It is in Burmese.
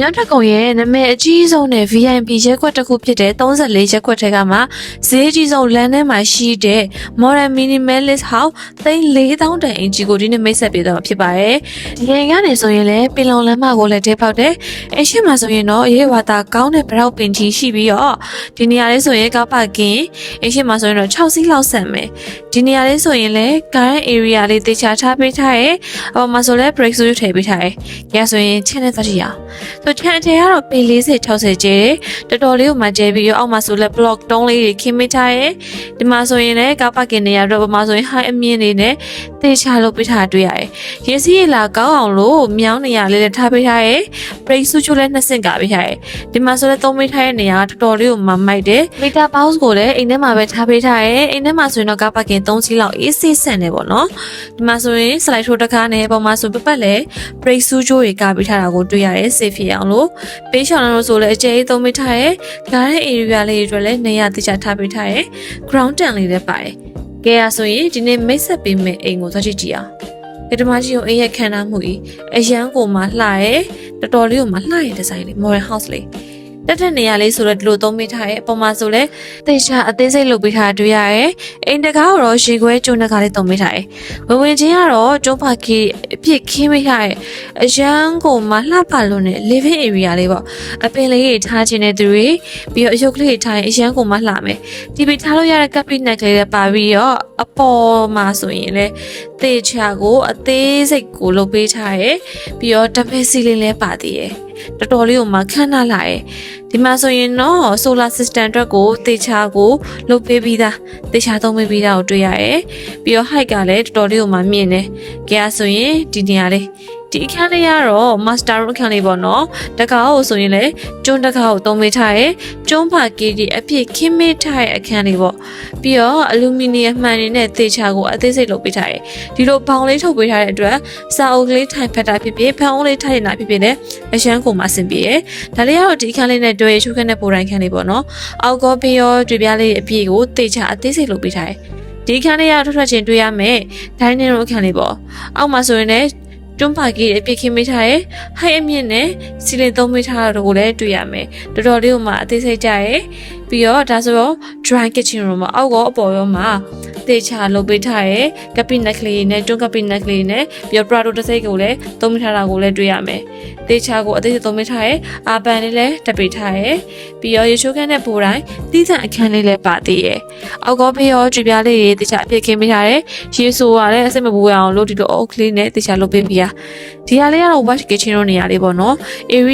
မြောက်ထက်ကုံရဲ့နာမည်အကြီးဆုံးနဲ့ VIP ရက်ကွက်တစ်ခုဖြစ်တဲ့34ရက်ကွက်ထဲကမှဈေးအကြီးဆုံးလမ်းထဲမှာရှိတဲ့ Modern Minimalist House သိန်း4000တန်အင်ဂျီကိုဒီနေ့မိတ်ဆက်ပေးတော့မှာဖြစ်ပါတယ်။ဒီရင်ကနေဆိုရင်လည်းပင်လုံလမ်းမကိုလည်းတဲပေါက်တယ်။အရှိမဆိုရင်တော့ရေဝါတာကောင်းတဲ့ဗရောက်ပင်ကြီးရှိပြီးတော့ဒီနေရာလေးဆိုရင်ကားပါကင်အရှိမဆိုရင်တော့6စီးလောက်ဆန်မယ်။ဒီနေရာလေးဆိုရင်လည်း current area လေးတေချာထားပေးထားရဲ့။အော်မှာဆိုလည်း break through ထည့်ပေးထားရဲ့။ကြဆိုရင်ချင်းနဲ့သတိရအောင်။ဆိုချန်ထဲကတော့ပေ40 60ကျဲတယ်တော်တော်လေးကိုမှကျဲပြီးရောအောက်မှာဆိုလဲ block တုံးလေးတွေခင်းမိထားရဲဒီမှာဆိုရင်လည်းကားပါကင်နေရာတော့ပမာဆိုရင် high အမြင့်နေနဲ့ တေချာလုပ်ပေးထားတွေ့ရတယ်ရေစီးရလာကောင်းအောင်လို့မြောင်းနေရာလေးလည်းထားပေးထားရဲ brake switch ကိုလည်းနှစ်ဆင့်ကပေးထားရဲဒီမှာဆိုလဲသုံးပေးထားတဲ့နေရာကတော်တော်လေးကိုမှမိုက်တယ် meter box ကိုလည်းအိမ်ထဲမှာပဲထားပေးထားရဲအိမ်ထဲမှာဆိုရင်တော့ကားပါကင်3စီးလောက်အေးဆေးဆန်နေပေါ့နော်ဒီမှာဆိုရင် slide ထိုးတစ်ခါနဲ့ပုံမှန်ဆိုပပတ်လဲ brake switch တွေကပေးထားတာကိုတွေ့ရတယ် safe ဖြစ်အောင်လို့ပေးချောင်းလို့ဆိုလဲအကျဲသုံးပေးထားရဲဂါးတဲ့ area လေးတွေအတွက်လည်းနေရာတခြားထားပေးထားရဲ ground တန်လေးလည်းပါတယ် ကဲရဆိုရင်ဒီနေ့မိတ်ဆက်ပေးမယ်အိမ်ကိုသွားကြည့်ကြည့်အောင်ကဲဒီမှာကြည့်အောင်အိမ်ရဲ့ခန်းနာမှုကြီးအရန်ကိုမှလှရဲတော်တော်လေးကိုမှလှရဲဒီဇိုင်းလေး modern house လေး တက်တဲ့နေရာလေးဆိုတော့ဒီလိုသုံးပေးထားရဲအပေါ်မှာဆိုလဲတေချာအသေးစိတ်လုပ်ပေးထားတွေ့ရရဲအိမ်တကားကိုတော့ရေခွဲကျုံတကားလေးသုံးပေးထားရဲဝင်ဝင်ချင်းကတော့ကျုံးပါကီအဖြစ်ခင်းပေးထားရဲအရန်ကိုမှလှပလို့နဲ့ living area လေးပေါ့အပင်လေးတွေထားခြင်းတဲ့သူတွေပြီးတော့အယုတ်ကလေးတွေထားရင်အရန်ကိုမှလှမယ်ဒီပီထားလို့ရတဲ့ကပ်ပိနက်ကလေးလည်းပါပြီးတော့အပေါ်မှာဆိုရင်လည်းတေချာကို အသေးစိတ်ကိုလုပ်ပေးထားရဲပြီးတော့တပည့်စီလေးလည်းပါသေးရဲ့တော်တော်လေးကိုမှခန့်နာလာရဲ့ဒီမှာဆိုရင်တော့ solar system အတွက်ကိုတေချာကိုလုပ်ပေးပြီးသားတေချာသုံးပေးပြီးသားကိုတွေ့ရရဲ့ပြီးတော့ height ကလည်းတော်တော်လေးကိုမှမြင့်တယ်ကြရဆိုရင်ဒီနေရာလေး ဒီအခန်းလေးကတော့ master room အခန်းလေးပေါ့နော်တကားကိုဆိုရင်လည်းကျွန်းတကားကိုသုံးပေးထားရဲကျွန်းဖာကေဒီအဖြစ်ခင်းမေးထားတဲ့အခန်းလေးပေါ့ပြီးတော့အလူမီနီယံမှန်တွေနဲ့တေချာကိုအသေးစိတ်လုပ်ပေးထားရဲဒီလိုဘောင်လေးထုတ်ပေးထားတဲ့အတွက်စာအုပ်ကလေးထိုင်ဖက်တာဖြစ်ဖြစ်ဖန်အုပ်လေးထိုင်နေတာဖြစ်ဖြစ်လည်းအရှမ်းကိုမှအဆင်ပြေရဲဒါလေးကတော့ဒီအခန်းလေးနဲ့တွေ့ရချုခက်နဲ့ပိုတိုင်းခန်းလေးပေါ့နော်အောက်ကောပြီးရောတွေ့ပြားလေးအပြည့်ကိုတေချာအသေးစိတ်လုပ်ပေးထားရဲဒီခန်းလေးကထွက်ထွက်ချင်းတွေ့ရမယ်ဒိုင်းနေတော့အခန်းလေးပေါ့အောက်မှာဆိုရင်လည်း တွန်းပါကြီးအပြစ်ခင်းမိထားရဲဟိုက်အမြင့်နဲ့စီလင်သုံးမိထားတာကိုလည်းတွေ့ရမယ်တော်တော်လေးကိုမှအသေးစိတ်ကြရဲပြီးတော့ဒါဆိုတော့ dry kitchen room မှာအောက်ကောအပေါ်ရောမှာတေချာလုပ်ပေးထားရဲကပိနက်ကလေးနဲ့တွန်းကပိနက်ကလေးနဲ့ပြီးတော့ Prado တစ်စိတ်ကိုလည်းသုံးမိထားတာကိုလည်းတွေ့ရမယ် တေချာကိုအသေးစိတ်သုံးမိထားရဲအာပန်လေးလည်းတပိထားရဲပြီးတော့ရေချိုးခန်းနဲ့ပိုတိုင်းတီးဆန်အခန်းလေးလည်းပါသေးရဲအောက်ကောဖေးရောကြွပြားလေးတွေတေချာအပြစ်ခင်းမိထားရဲရေဆိုရလည်းအစိတ်မပူရအောင်လို့ဒီလိုအုပ်ကလေးနဲ့တေချာလုပ်ပေးပြရဒီဟာလေးကတော့ wash kitchen ရောနေရာလေးပေါ့နော် area